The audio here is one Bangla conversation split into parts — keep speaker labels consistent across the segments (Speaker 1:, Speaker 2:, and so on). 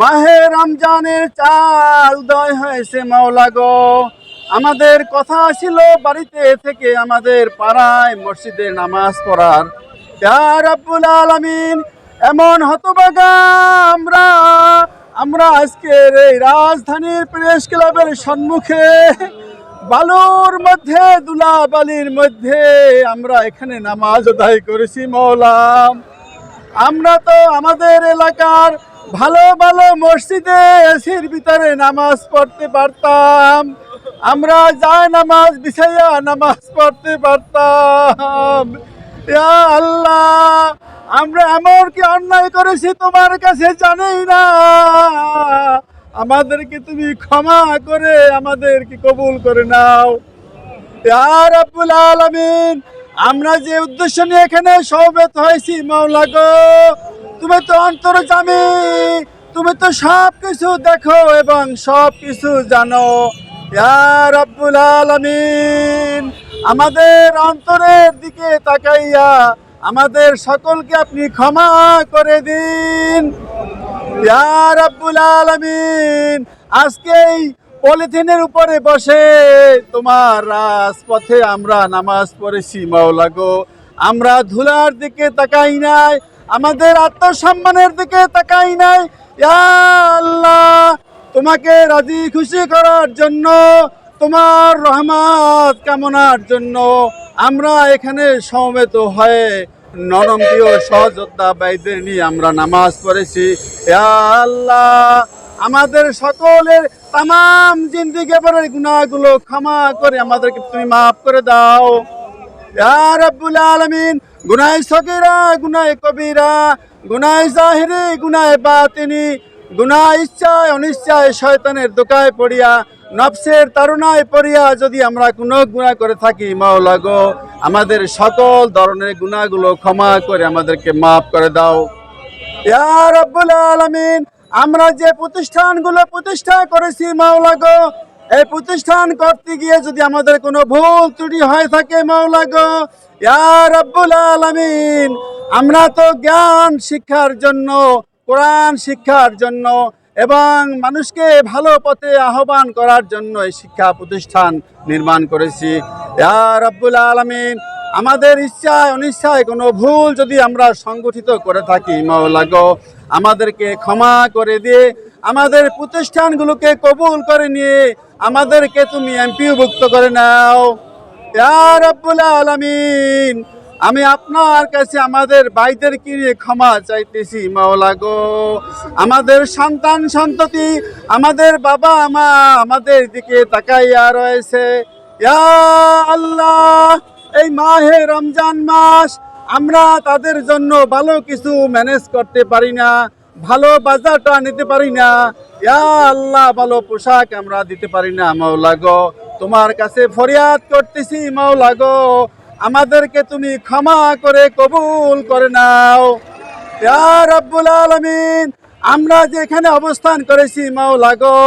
Speaker 1: মাহে রমজানের চাল দয় হয়েছে মাওলা গো। আমাদের কথা ছিল বাড়িতে থেকে আমাদের পাড়ায় মসজিদে নামাজ পড়ার। রাব্বুল আলামিন, এমন হতবাগা আমরা আমরা আজকের এই রাজধানীর প্রেস ক্লাবের সম্মুখে বালুর মধ্যে দুলা বালির মধ্যে আমরা এখানে নামাজ আদায় করেছি মৌলাম আমরা তো আমাদের এলাকার ভালো ভালো মসজিদে এসির ভিতরে নামাজ পড়তে পারতাম। আমরা যায় নামাজ বিছাইয়া নামাজ পড়তে পারতাম। আল্লাহ, আমরা এমন কি অন্যায় করেছি তোমার কাছে জানেই না। আমাদেরকে তুমি ক্ষমা করে আমাদেরকে কবুল করে নাও। রাব্বুল আলামিন, আমরা যে উদ্দেশ্য নিয়ে এখানে সমবেত হয়েছি, মাওলা গো তুমি তো অন্তর জামি তুমি তো সব কিছু দেখো এবং সব কিছু জানো রাব্বুল আলামিন, আমাদের অন্তরের দিকে তাকাইয়া আমাদের সকলকে আপনি ক্ষমা করে দিন। রাব্বুল আলামিন আজকে এই পলিথিনের উপরে বসে তোমার রাজপথে আমরা নামাজ পড়েছি, মাওলা গো। আমরা ধুলার দিকে তাকাই নাই আমাদের আত্মসম্মানের দিকে তাকাই নাই। আল্লাহ, তোমাকে রাজি খুশি করার জন্য, তোমার রহমত কামনার জন্য আমরা এখানে সমবেত হয়ে নরম প্রিয় সহযোদ্ধা বাইদের নিয়ে আমরা নামাজ পড়েছি। আল্লাহ, আমাদের সকলের তাম জিন্দিগি পরের গুণাগুলো ক্ষমা করে আমাদেরকে তুমি মাফ করে দাও। রাব্বুল আলামিন গুনাহ সগীরা গুনাহ কবিরা গুনাহ জাহিরি গুনাহ বাতিনি গুনাহ ইচ্ছায় অনিচ্ছায় শয়তানের দোকায় পড়িয়া, নফসের তারুণায় পড়িয়া যদি আমরা কোনো গুনাহ করে থাকি, মাওলা গো, আমাদের সকল ধরনের গুনাহগুলো ক্ষমা করে আমাদেরকে মাফ করে দাও। আলামিন, আমরা যে প্রতিষ্ঠানগুলো প্রতিষ্ঠা করেছি, মাওলা গো এই প্রতিষ্ঠান করতে গিয়ে যদি আমাদের কোনো ভুল ত্রুটি হয়ে থাকে মাওলা গো রাব্বুল আলামিন, আমরা তো জ্ঞান শিক্ষার জন্য, কোরআন শিক্ষার জন্য এবং মানুষকে ভালো পথে আহ্বান করার জন্য এই শিক্ষা প্রতিষ্ঠান নির্মাণ করেছি। ইয়ার আব্বুল আলামিন আমাদের ইচ্ছায়, অনিচ্ছায় কোনো ভুল যদি আমরা সংগঠিত করে থাকি, মাওলা গো, আমাদেরকে ক্ষমা করে দিয়ে, আমাদের প্রতিষ্ঠানগুলোকে কবুল করে নিয়ে, আমাদেরকে তুমি এমপিভুক্ত করে নাও। রাব্বুল আলামিন, আমি আপনার কাছে আমাদের ভাইদেরকে নিয়ে ক্ষমা চাইতেছি, মাওলা গো। আমাদের সন্তান সন্ততি, আমাদের বাবা মা আমাদের দিকে তাকাইয়া রয়েছে। ইয়া আল্লাহ এই মাহে রমজান মাস, আমরা তাদের জন্য ভালো কিছু ম্যানেজ করতে পারি না, ভালো বাজারটা নিতে পারি না। আল্লাহ, ভালো পোশাক আমরা দিতে পারি না, মাওলা গো। তোমার কাছে ফরিয়াদ করতেছি, মাওলা গো। আমাদেরকে তুমি ক্ষমা করে কবুল করে নাও। রাব্বুল আলামিন, আমরা যেখানে অবস্থান করেছি, মাওলা গো,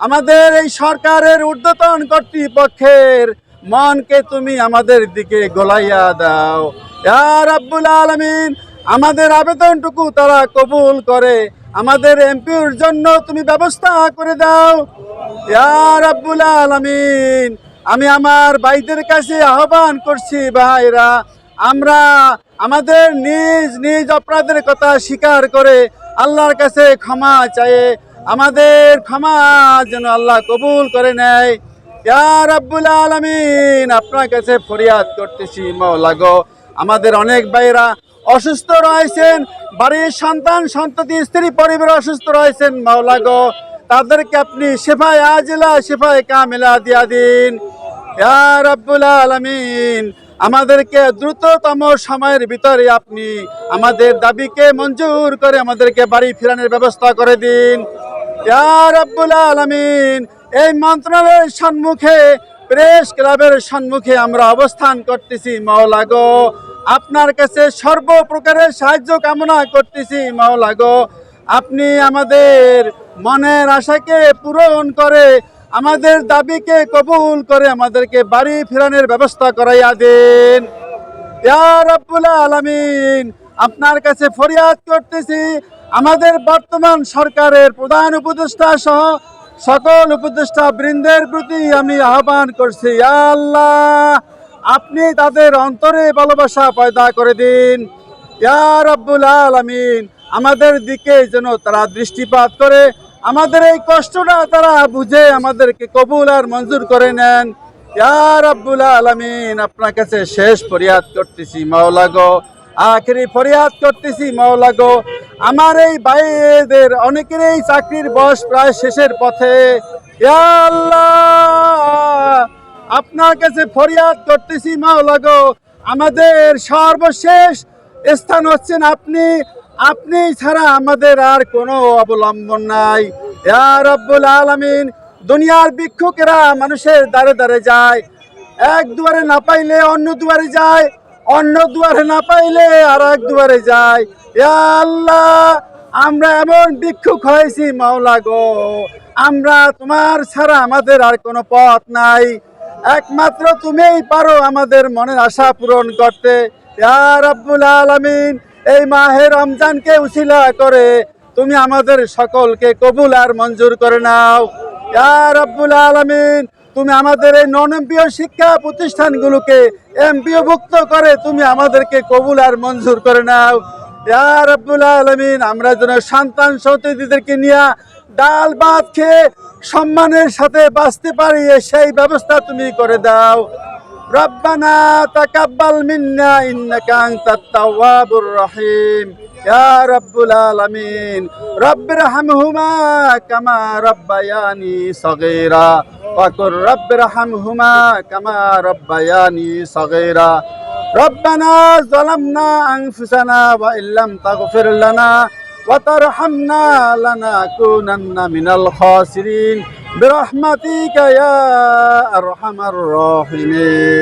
Speaker 1: আমাদের এই সরকারের ঊর্ধ্বতন কর্তৃপক্ষের মনকে তুমি আমাদের দিকে গলাইয়া দাও। ইয়া রাব্বুল আলামিন, আমাদের আবেদনটুকু তারা কবুল করে। আমাদের এমপির জন্য তুমি ব্যবস্থা করে দাও। ইয়া রাব্বুল আলামিন, আমি আমার ভাইদের কাছে আহ্বান করছি, ভাইরা, আমরা আমাদের নিজ নিজ অপরাধের কথা স্বীকার করে আল্লাহর কাছে ক্ষমা চায়ে আমাদের ক্ষমা যেন আল্লাহ কবুল করে নেয়। আপনার কাছে ফরিয়াদ করতেছি, মাওলা গো। আমাদের অনেক ভাইরা অসুস্থ রয়েছেন, বাড়ির সন্তান, সন্ততি, স্ত্রী পরিবার অসুস্থ রয়েছেন, মাওলা গো। তাদেরকে আপনি শেফায় আজিলা শেফায় কামেলা দিয়া দিন। আমাদেরকে দ্রুততম সময়ের ভিতরে আপনি আমাদের দাবিকে মঞ্জুর করে আমাদেরকে বাড়ি ফেরানোর ব্যবস্থা করে দিন। রাব্বুল আলামিন এই মন্ত্রণালয়ের সম্মুখে, প্রেস ক্লাবের সম্মুখে আমরা অবস্থান করতেছি, মাওলা গো। আপনার কাছে সর্বপ্রকারের সাহায্য কামনা করতেছি, মাওলা গো। আপনি আমাদের মনের আশাকে পূরণ করে, আমাদের দাবিকে কবুল করে আমাদেরকে বাড়ি ফেরানোর ব্যবস্থা করাইয়া দিন। আলামিন, আপনার কাছে ফরিয়াদ করতেছি, আমাদের বর্তমান সরকারের প্রধান উপদেষ্টা সহ সকল উপদেষ্টা বৃন্দের প্রতি আমি আহ্বান করছি আল্লাহ, আপনি তাদের অন্তরে ভালোবাসা পয়দা করে দিন। ইয়া রব্বুল আলামিন, আমাদের দিকে যেন তারা দৃষ্টিপাত করে, আমাদের এই কষ্টটা তারা বুঝে আমাদেরকে কবুল আর মঞ্জুর করে নেন। ইয়া রব্বুল আলামিন, আপনার কাছে শেষ ফরিয়াদ করতেছি, মাওলা গো। আখেরি ফরিয়াদ করতেছি, মাওলা গো। আমার এই ভাইদের অনেকেরই চাকরির বয়স প্রায় শেষের পথে। আল্লাহ! আপনার কাছে ফরিয়াদ করতেছি, মাওলা গো। আমাদের সর্বশেষ স্থান হচ্ছেন আপনি। আপনি ছাড়া আমাদের আর কোনো অবলম্বন নাই। রব্বুল আলামিন, দুনিয়ার ভিক্ষুকেরা মানুষের দ্বারে দ্বারে যায়। এক দুয়ারে না পাইলে অন্য দুয়ারে যায়। অন্য দুয়ারে না পাইলে আর এক দুয়ারে যায় আল্লাহ, আমরা এমন ভিক্ষুক হয়েছি মাওলা গো। আমরা তোমার ছাড়া আমাদের আর কোনো পথ নাই। একমাত্র তুমিই পারো আমাদের মনের আশা পূরণ করতে। রাব্বুল আলামিন, এই মাহে রমজানকে উসিলা করে তুমি আমাদের সকলকে কবুল আর মঞ্জুর করে নাও। রাব্বুল আলামিন তুমি আমাদের এই নন এমপিও শিক্ষা প্রতিষ্ঠানগুলোকে এমপিওভুক্ত করে, তুমি আমাদেরকে কবুল আর মঞ্জুর করে নাও। ইয়ার আব্দুল আলমিন, আমরা যেন সন্তান সন্ততিদেরকে নিয়ে ডাল ভাত খেয়ে সম্মানের সাথে বাঁচতে পারি সেই ব্যবস্থা তুমি করে দাও। ربنا تقبل منا إنك أنت التواب الرحيم يا رب العالمين رب ارحمهما كما ربياني صغيرا وقل رب ارحمهما كما ربياني صغيرا ربنا ظلمنا أنفسنا وإن لم تغفر لنا وترحمنا لنكونن من الخاسرين برحمتك يا أرحم الراحمين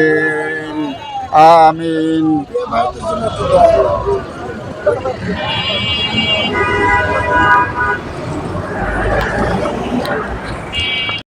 Speaker 1: آمين Thank you.